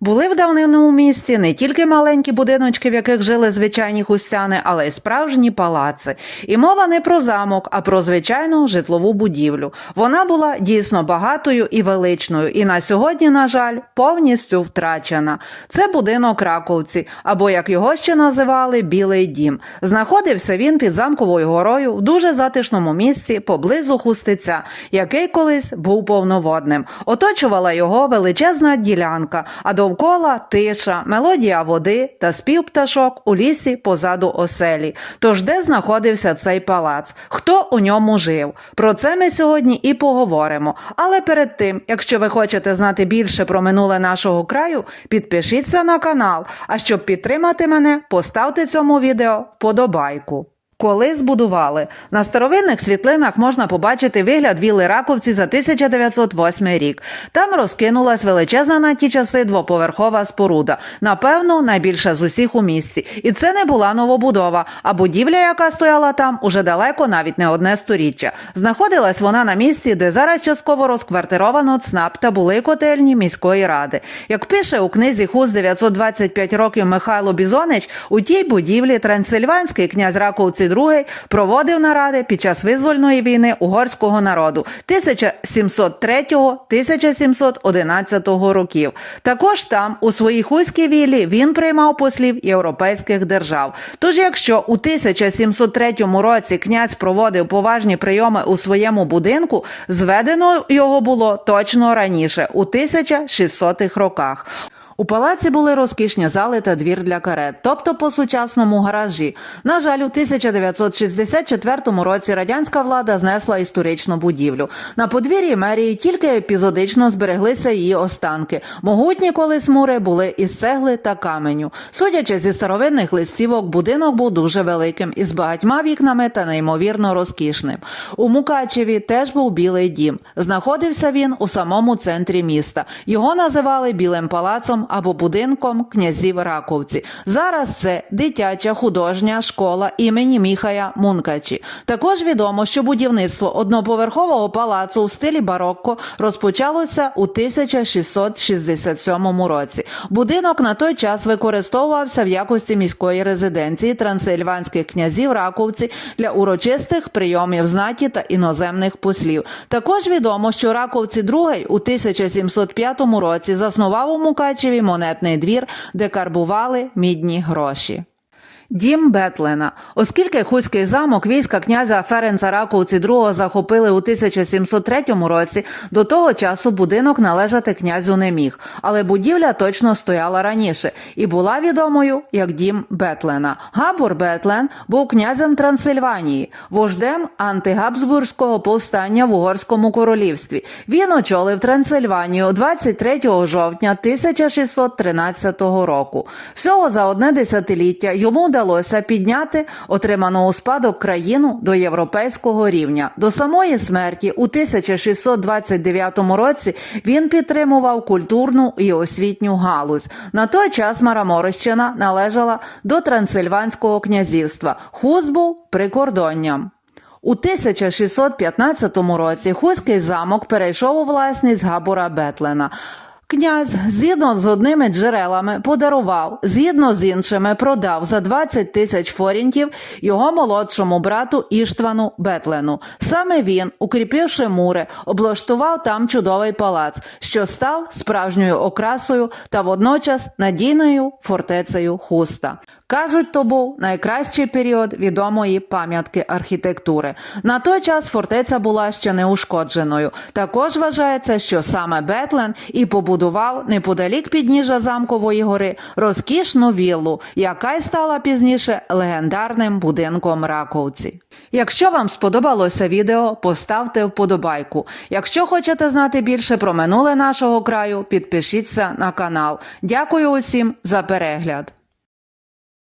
Були в давнину у місті не тільки маленькі будиночки, в яких жили звичайні хустяни, але й справжні палаци. І мова не про замок, а про звичайну житлову будівлю. Вона була дійсно багатою і величною, і на сьогодні, на жаль, повністю втрачена. Це будинок Раковці, або як його ще називали Білий дім. Знаходився він під замковою горою в дуже затишному місці поблизу Хустиця, який колись був повноводним. Оточувала його величезна ділянка, а довкола тиша, мелодія води та спів пташок у лісі позаду оселі. Тож де знаходився цей палац? Хто у ньому жив? Про це ми сьогодні і поговоримо. Але перед тим, якщо ви хочете знати більше про минуле нашого краю, підпишіться на канал. А щоб підтримати мене, поставте цьому відео вподобайку. Коли збудували на старовинних світлинах можна побачити вигляд вілли Раковці за 1908 рік. Там розкинулась величезна на ті часи двоповерхова споруда, напевно, найбільша з усіх у місті. І це не була новобудова, а будівля, яка стояла там, уже далеко навіть не одне сторіччя. Знаходилась вона на місці, де зараз частково розквартировано ЦНАП та були котельні міської ради. Як пише у книзі Хуз 925 років Михайло Бізонич, у тій будівлі трансильванський князь Раковці II проводив наради під час визвольної війни угорського народу 1703-1711 років. Також там, у своїй хуській віллі, він приймав послів європейських держав. Тож, якщо у 1703 році князь проводив поважні прийоми у своєму будинку, зведено його було точно раніше, у 1600-х роках. У палаці були розкішні зали та двір для карет, тобто по сучасному гаражі. На жаль, у 1964 році радянська влада знесла історичну будівлю. На подвір'ї мерії тільки епізодично збереглися її останки. Могутні колись мури були із цегли та каменю. Судячи зі старовинних листівок, будинок був дуже великим із багатьма вікнами та неймовірно розкішним. У Мукачеві теж був білий дім. Знаходився він у самому центрі міста. Його називали Білим палацом або будинком князів Раковці. Зараз це дитяча художня школа імені Міхая Мункачі. Також відомо, що будівництво одноповерхового палацу у стилі барокко розпочалося у 1667 році. Будинок на той час використовувався в якості міської резиденції трансильванських князів Раковці для урочистих прийомів знаті та іноземних послів. Також відомо, що Раковці II у 1705 році заснував у Мукачеві монетний двір, де карбували мідні гроші. Дім Бетлена. Оскільки Хуський замок війська князя Ференца Раковці II захопили у 1703 році, до того часу будинок належати князю не міг, але будівля точно стояла раніше і була відомою як дім Бетлена. Габор Бетлен був князем Трансильванії, вождем антигабсбурзького повстання в Угорському королівстві. Він очолив Трансильванію 23 жовтня 1613 року. Всього за одне десятиліття йому вдалося підняти отриману у спадок країну до європейського рівня. До самої смерті у 1629 році він підтримував культурну і освітню галузь. На той час Мараморищина належала до Трансильванського князівства. Хуз був прикордонням. У 1615 році Хуський замок перейшов у власність Габора Бетлена. Князь, згідно з одними джерелами, подарував, згідно з іншими, продав за 20 тисяч форінтів його молодшому брату Іштвану Бетлену. Саме він, укріпивши мури, облаштував там чудовий палац, що став справжньою окрасою та водночас надійною фортецею хуста. Кажуть, то був найкращий період відомої пам'ятки архітектури. На той час фортеця була ще неушкодженою. Також вважається, що саме Бетлен і побудував неподалік підніжжя замкової гори розкішну віллу, яка й стала пізніше легендарним будинком Раковці. Якщо вам сподобалося відео, поставте вподобайку. Якщо хочете знати більше про минуле нашого краю, підпишіться на канал. Дякую усім за перегляд.